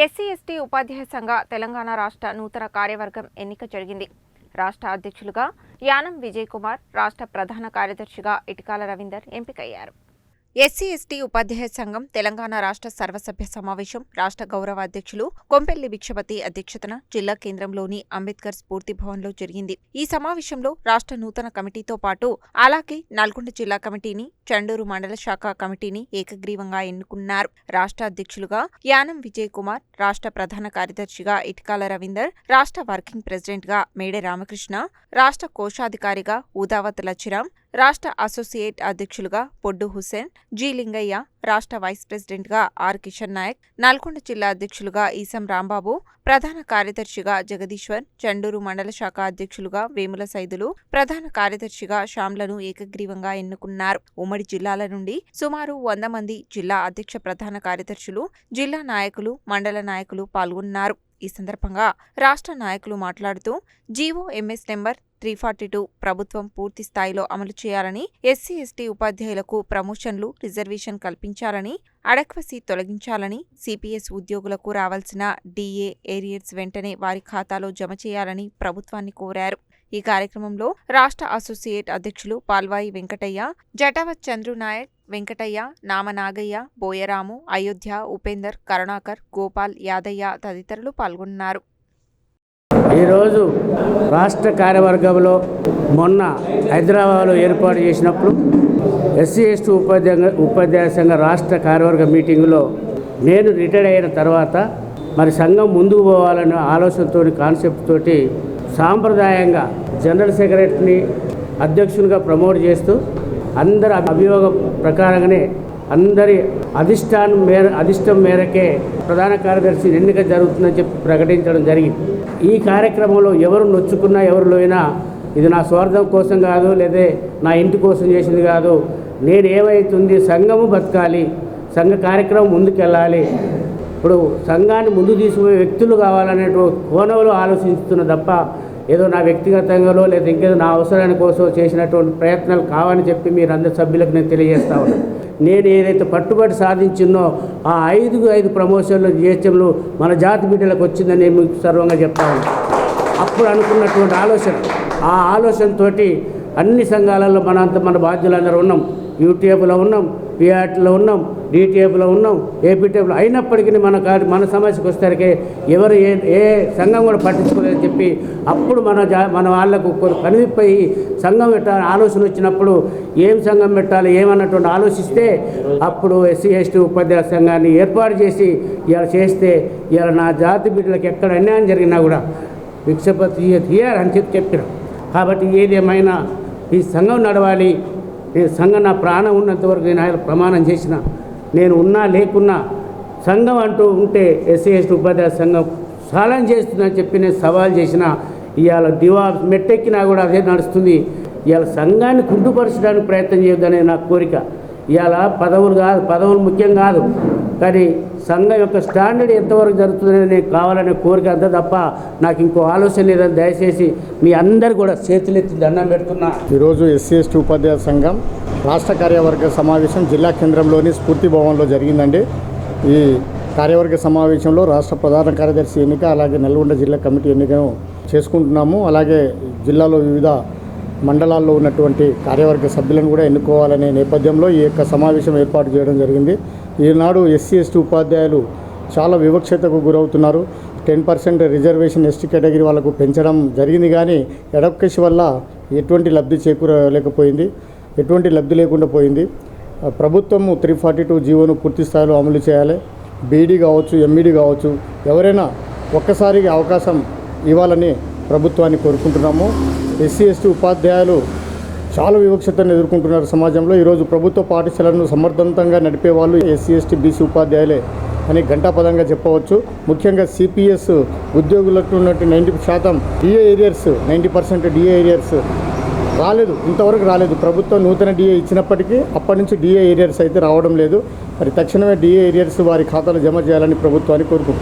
SC ST ఉపాధ్యాయ సంఘ తెలంగాణ రాష్ట్ర నూతన కార్యవర్గం ఎన్నిక జరిగింది. రాష్ట్ర అధ్యక్షులుగా యానం విజయ్ కుమార్ రాష్ట్ర ప్రధాన కార్యదర్శిగా ఇటికాల రవీందర్ ఎంపికయ్యారు. ఎస్సీ ఎస్టీ ఉపాధ్యాయ సంఘం తెలంగాణ రాష్ట్ర సర్వసభ్య సమావేశం రాష్ట్ర గౌరవ అధ్యక్షులు కొంపెల్లి భిక్షపతి అధ్యక్షతన జిల్లా కేంద్రంలోని అంబేద్కర్ స్ఫూర్తి భవన్లో జరిగింది. ఈ సమావేశంలో రాష్ట్ర నూతన కమిటీతో పాటు అలాగే నల్గొండ జిల్లా కమిటీని చండూరు మండల శాఖ కమిటీని ఏకగ్రీవంగా ఎన్నుకున్నారు. రాష్ట్ర అధ్యక్షులుగా యానం విజయ్ కుమార్ రాష్ట్ర ప్రధాన కార్యదర్శిగా ఇటుకాల రవీందర్ రాష్ట్ర వర్కింగ్ ప్రెసిడెంట్గా మేడే రామకృష్ణ రాష్ట్ర కోశాధికారిగా ఉదావత్ లచ్చిరామ్ రాష్ట్ర అసోసియేట్ అధ్యక్షులుగా పొడ్డు హుస్సేన్ జి లింగయ్య రాష్ట్ర వైస్ ప్రెసిడెంట్గా ఆర్ కిషన్ నాయక్ నల్గొండ జిల్లా అధ్యక్షులుగా ఈసం రాంబాబు ప్రధాన కార్యదర్శిగా జగదీశ్వర్ చండూరు మండల శాఖ అధ్యక్షులుగా వేముల సైదులు ప్రధాన కార్యదర్శిగా శ్యామ్లను ఏకగ్రీవంగా ఎన్నుకున్నారు. ఉమ్మడి జిల్లాల నుండి సుమారు వంద మంది జిల్లా అధ్యక్ష ప్రధాన కార్యదర్శులు జిల్లా నాయకులు మండల నాయకులు పాల్గొన్నారు. ఈ సందర్భంగా రాష్ట్ర నాయకులు మాట్లాడుతూ GO MS number three forty two ప్రభుత్వం పూర్తి స్థాయిలో అమలు చేయాలని ఎస్సీ ఎస్టీ ఉపాధ్యాయులకు ప్రమోషన్లు రిజర్వేషన్ కల్పించాలని అడక్వసి తొలగించాలని సిపిఎస్ ఉద్యోగులకు రావాల్సిన డిఏ ఏరియర్స్ వెంటనే వారి ఖాతాలో జమ చేయాలని ప్రభుత్వాన్ని కోరారు. ఈ కార్యక్రమంలో రాష్ట్ర అసోసియేట్ అధ్యక్షులు పాల్వాయి వెంకటయ్య జటావత్ చంద్రు నాయక్ వెంకటయ్య నామనాగయ్య బోయరాము అయోధ్య ఉపేందర్ కరుణాకర్ గోపాల్ యాదయ్య తదితరులు పాల్గొన్నారు. ఈరోజు రాష్ట్ర కార్యవర్గంలో మొన్న హైదరాబాద్లో ఏర్పాటు చేసినప్పుడు ఎస్సీ ఎస్టీ ఉపాధ్యాయ ఉపాధ్యాయ సంఘ రాష్ట్ర కార్యవర్గ మీటింగ్లో నేను రిటైర్ అయిన తర్వాత మరి సంఘం ముందుకు పోవాలనే ఆలోచనతో కాన్సెప్ట్ తోటి సాంప్రదాయంగా జనరల్ సెక్రటరీని అధ్యక్షునిగా ప్రమోట్ చేస్తూ అందరి అభియోగం ప్రకారంగానే అందరి అధిష్టానం మేర అధిష్టం మేరకే ప్రధాన కార్యదర్శి ఎన్నిక జరుగుతుందని చెప్పి ప్రకటించడం జరిగింది. ఈ కార్యక్రమంలో ఎవరు నొచ్చుకున్నా ఎవరు లోయినా ఇది నా స్వార్థం కోసం కాదు లేదా నా ఇంటి కోసం చేసింది కాదు. నేను ఏమైతుంది? సంఘము బతకాలి సంఘ కార్యక్రమం ముందుకెళ్ళాలి. ఇప్పుడు సంఘాన్ని ముందు తీసుకుపోయే వ్యక్తులు కావాలనే కోణంలో ఆలోచిస్తున్న తప్ప ఏదో నా వ్యక్తిగతంగానో లేదా ఇంకేదో నా అవసరాని కోసం చేసినటువంటి ప్రయత్నాలు కావని చెప్పి మీరు అందరి సభ్యులకు నేను తెలియజేస్తా ఉన్నాను నేను ఏదైతే పట్టుబడి సాధించిందో ఆ ఐదు ఐదు ప్రమోషన్లు జిహెచ్ఎంలు మన జాతి బిడ్డలకు వచ్చిందని నేను మీకు సర్వంగా చెప్తా ఉన్నాను అప్పుడు అనుకున్నటువంటి ఆలోచన ఆ ఆలోచనతోటి అన్ని సంఘాలలో మనంత మన బాధ్యులందరూ ఉన్నాం. యూటీఎఫ్లో ఉన్నాం పిఆర్టీలో ఉన్నాం డిటిఎఫ్లో ఉన్నాం ఏపీటీఎఫ్లో అయినప్పటికీ మన కా- మన సమస్యకు వచ్చేసరికి ఎవరు ఏ ఏ సంఘం కూడా పట్టించుకోలేదని చెప్పి అప్పుడు మన జా మన వాళ్ళకు కొన్ని కనువిప్పయి సంఘం పెట్టాలని ఆలోచన వచ్చినప్పుడు ఏం సంఘం పెట్టాలి ఏమన్నటువంటి ఆలోచిస్తే అప్పుడు ఎస్సీ ఎస్టీ ఉపాధ్యాయ సంఘాన్ని ఏర్పాటు చేసి ఇలా చేస్తే ఇలా నా జాతి బిడ్డలకు ఎక్కడ అన్యాయం జరిగినా కూడా భిక్షపతి తీయర్ అని చెప్పి చెప్పిన. కాబట్టి ఏదేమైనా ఈ సంఘం నడవాలి నేను సంఘం నా ప్రాణం ఉన్నంత వరకు నేను ఆయన ప్రమాణం చేసిన. నేను ఉన్నా లేకున్నా సంఘం అంటూ ఉంటే ఎస్సీ ఎస్టీ ఉపాధ్యాయ సంఘం సాలం చేస్తుందని చెప్పి నేను సవాల్ చేసిన ఇవాళ దివా మెట్టెక్కినా కూడా అదే నడుస్తుంది. ఇవాళ సంఘాన్ని కుంటుపరచడానికి ప్రయత్నం చేయొద్దనే నా కోరిక. ఇవాళ పదవులు కాదు పదవులు ముఖ్యం కాదు. కానీ సంఘం యొక్క స్టాండర్డ్ ఎంతవరకు జరుగుతుందని కావాలనే కోరిక అంత తప్ప నాకు ఇంకో ఆలోచన లేదని దయచేసి మీ అందరు కూడా చేతులెత్తి దండం పెడుతున్నా. ఈరోజు ఎస్సీ ఎస్టీ ఉపాధ్యాయ సంఘం రాష్ట్ర కార్యవర్గ సమావేశం జిల్లా కేంద్రంలోని స్ఫూర్తి భవన్లో జరిగిందండి. ఈ కార్యవర్గ సమావేశంలో రాష్ట్ర ప్రధాన కార్యదర్శి ఎన్నిక అలాగే నల్గొండ జిల్లా కమిటీ ఎన్నికను చేసుకుంటున్నాము. అలాగే జిల్లాలో వివిధ మండలాల్లో ఉన్నటువంటి కార్యవర్గ సభ్యులను కూడా ఎన్నుకోవాలనే నేపథ్యంలో ఈ యొక్క సమావేశం ఏర్పాటు చేయడం జరిగింది. ఈనాడు ఎస్సీ ఎస్టీ ఉపాధ్యాయులు చాలా వివక్షతకు గురవుతున్నారు. Ten percent reservation ST category వాళ్ళకు పెంచడం జరిగింది కానీ ఎడొక్కసి వల్ల ఎటువంటి లబ్ధి చేకూరలేకపోయింది. ఎటువంటి లబ్ధి లేకుండా పోయింది. ప్రభుత్వము త్రీ ఫార్టీ టూ జీవోను పూర్తి స్థాయిలో అమలు చేయాలి. బీడీ కావచ్చు ఎంఈడీ కావచ్చు ఎవరైనా ఒక్కసారిగా అవకాశం ఇవ్వాలని ప్రభుత్వాన్ని కోరుకుంటున్నాము. ఎస్సీ ఎస్టీ ఉపాధ్యాయులు చాలా వివక్షతను ఎదుర్కొంటున్నారు సమాజంలో. ఈరోజు ప్రభుత్వ పాఠశాలను సమర్థవంతంగా నడిపే వాళ్ళు ఎస్సీ ఎస్టీ బీసీ ఉపాధ్యాయులే అని ఘంటాపదంగా చెప్పవచ్చు. ముఖ్యంగా సిపిఎస్ ఉద్యోగులకు ఉన్నట్టు నైంటీ శాతం DA arrears ninety percent DA arrears రాలేదు. ఇంతవరకు రాలేదు. ప్రభుత్వం నూతన డిఏ ఇచ్చినప్పటికీ అప్పటి నుంచి డిఏ ఏరియర్స్ అయితే రావడం లేదు. మరి తక్షణమే డిఏ ఏరియర్స్ వారి ఖాతాలో జమ చేయాలని ప్రభుత్వాన్ని కోరుకుంటుంది